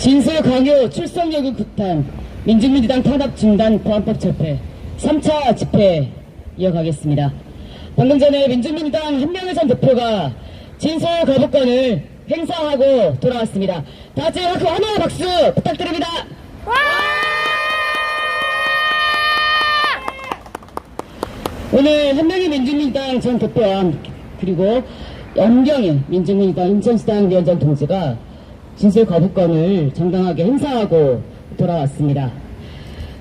진술 강요 출석 요구 극탄 민주민주당 탄압 중단 보안법 철폐 3차 집회 이어가겠습니다. 방금 전에 민주민주당 한명의 전 대표가 진술 거부권을 행사하고 돌아왔습니다. 다 같이 그 하나의 박수 부탁드립니다. 오늘 한명의 민주민주당 전 대표와 그리고 연경의 민주민주당 인천시당 위원장 동지가 진술 거부권을 정당하게 행사하고 돌아왔습니다.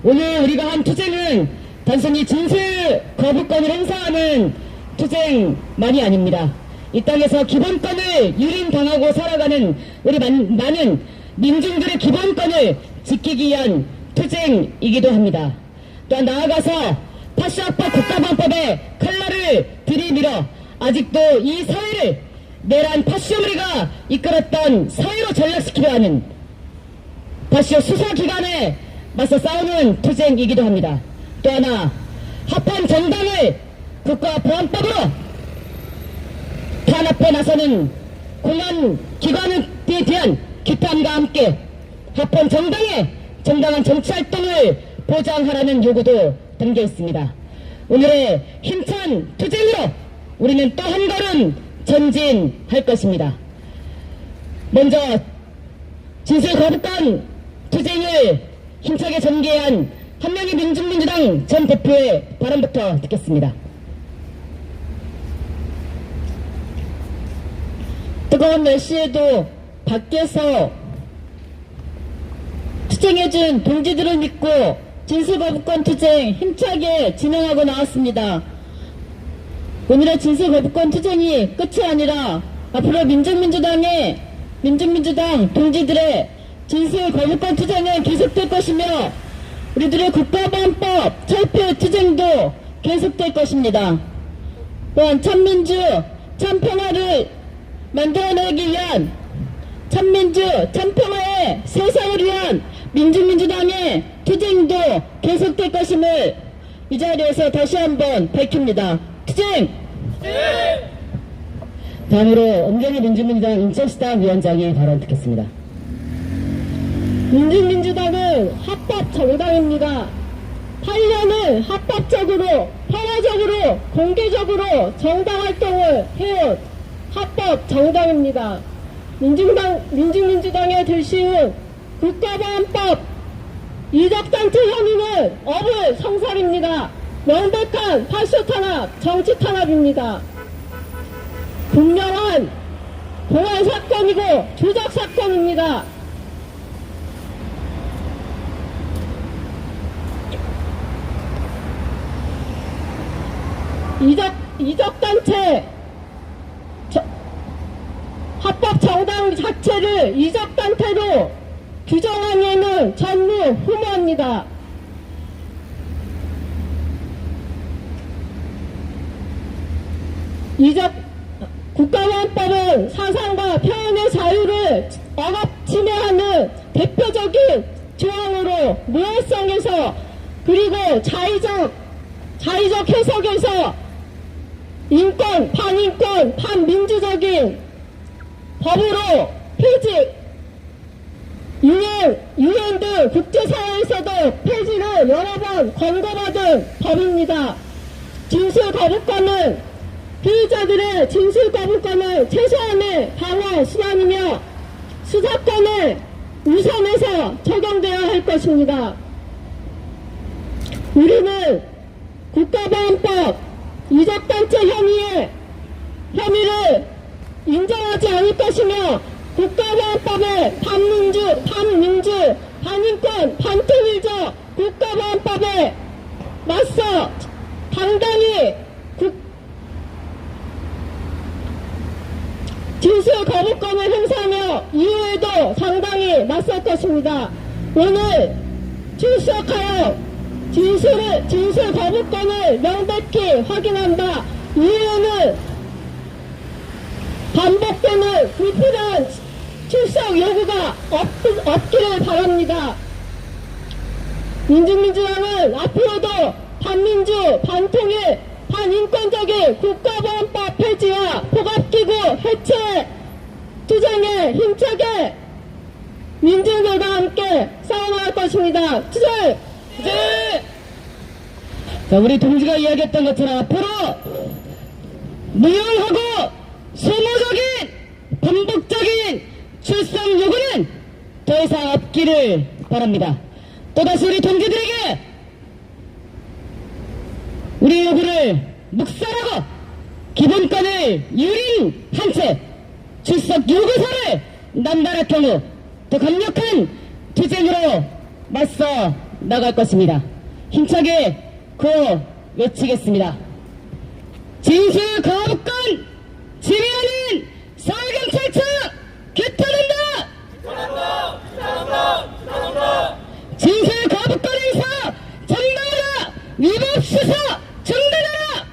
오늘 우리가 한 투쟁은 단순히 진술 거부권을 행사하는 투쟁만이 아닙니다. 이 땅에서 기본권을 유린당하고 살아가는 우리 많, 많은 민중들의 기본권을 지키기 위한 투쟁이기도 합니다. 또한 나아가서 파시아파 국가방법의 칼날을 들이밀어 아직도 이 사회를 내란 파시오리가 이끌었던 사회로 전락시키려 하는 파시오 수사기관에 맞서 싸우는 투쟁이기도 합니다. 또 하나 합한 정당을 국가보안법으로 탄압해 나서는 공안 기관에 대한 규탄과 함께 합헌 정당의 정당한 정치활동을 보장하라는 요구도 담겨 있습니다. 오늘의 힘찬 투쟁으로 우리는 또 한 걸음 전진할 것입니다. 먼저 진술 거부권 투쟁을 힘차게 전개한 한명희 민중민주당 전 대표의 발언부터 듣겠습니다. 뜨거운 날씨에도 밖에서 투쟁해준 동지들을 믿고 진술거부권 투쟁 힘차게 진행하고 나왔습니다. 오늘의 진술거부권 투쟁이 끝이 아니라 앞으로 민중민주당의 민중민주당 동지들의 진술거부권 투쟁은 계속될 것이며 우리들의 국가보안법 철폐 투쟁도 계속될 것입니다. 또한 참민주, 참평화를 만들어내기 위한 참민주, 참평화의 세상을 위한 민주민주당의 투쟁도 계속될 것임을 이 자리에서 다시 한번 밝힙니다. 투쟁! 다음으로 엄경희 민주민주당 인천시당 위원장의 발언 듣겠습니다. 민주민주당은 합법 정당입니다. 8년을 합법적으로, 평화적으로, 공개적으로 정당 활동을 해온 합법 정당입니다. 민중당, 민주민주당에 들시운 국가보안법 이적단체 혐의는 어불 성살입니다. 명백한 팔쇼 탄압, 정치 탄압입니다. 분명한 공안 사건이고 조작 사건입니다. 이적, 이적단체, 저- 합법 정당 자체를 이적단체로 규정하면은 전무 후모합니다. 이적, 국가보안법은 사상과 표현의 자유를 억압 침해하는 대표적인 조항으로 모해성에서 그리고 자의적 자의적 해석에서 인권, 반인권, 반민주적인 법으로 폐지, 유엔, 유엔 등 국제사회에서도 폐지를 여러 번 권고받은 법입니다. 진술 거부권은 피의자들의 진술 거부권을 최소한의 방어 수단이며 수사권을 우선해서 적용되어야 할 것입니다. 우리는 국가보안법 이적단체 혐의의 혐의를 인정하지 않을 것이며 국가보안법의 반민주, 반민주, 반인권, 반통일적 국가보안법에 맞서 당당히 국, 진술 거부권을 행사하며 이후에도 상당히 맞설 것입니다. 오늘 출석하여 진술을, 진술 거부권을 명백히 확인한다. 이후에는 반복되는 불필요한 출석 요구가 없, 없기를 바랍니다. 민중민주당은 앞으로도 반민주, 반통일, 반인권적인 국가보안법 폐지와 복합기구 해체 투쟁에 힘차게 민중들과 함께 싸워나갈 것입니다. 투쟁! 이제 자 우리 동지가 이야기했던 것처럼 앞으로 무용하고 소모적인 반복적인 출석 요구는 더 이상 없기를 바랍니다. 또다시 우리 동지들에게 우리 요구를 묵살하고 기본권을 유린한 채 출석 요구서를 남발할 경우 더 강력한 투쟁으로 맞서 나갈 것입니다. 힘차게 구호 외치겠습니다. 진실 거부권 지배하는 사회경찰청 규탄한다! 진실 거부권 행사 정당하다! 위법 수사 중단하라!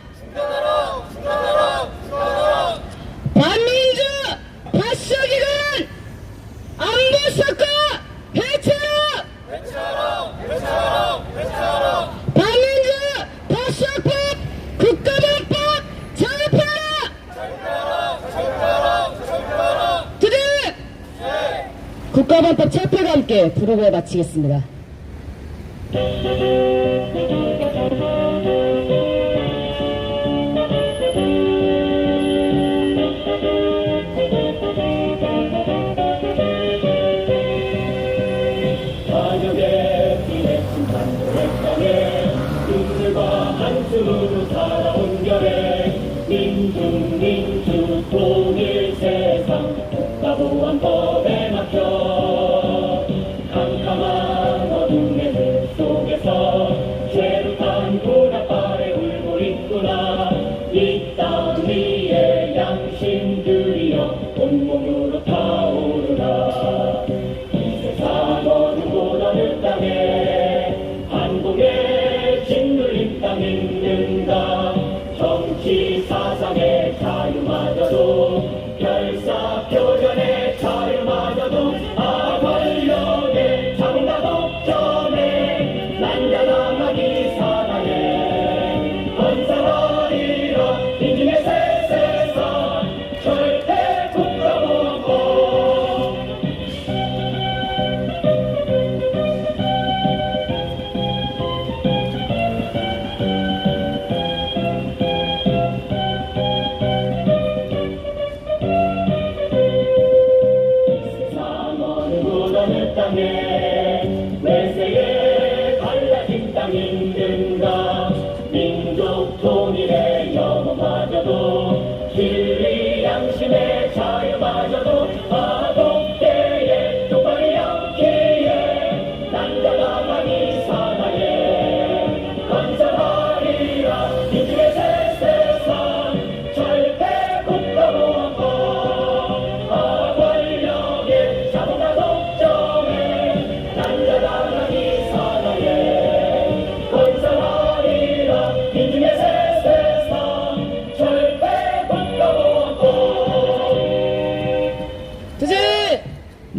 반민주 파쇼기관 안보사과 해체하라! 반민주 파쇼법 국가범법 철폐하라! 투쟁! 국가범법 철폐와 함께 부르고 마치겠습니다. 민중 민주 통일 세상 국가보안법에 막혀. 캄캄한 어둠의 물 속에서 죄룩한 불합발에 울고 있구나. 이 땅 위에 양심들이여 온몸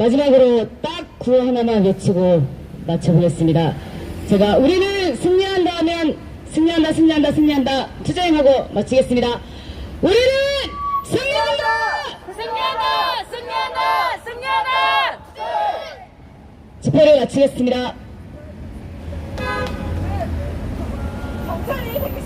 마지막으로 딱 구호 하나만 외치고 마쳐보겠습니다. 제가 우리는 승리한다 하면 승리한다, 승리한다, 승리한다 투쟁하고 마치겠습니다. 우리는 승리한다! 승리한다! 승리한다! 승리한다! 집회를 마치겠습니다. 경찰이 되기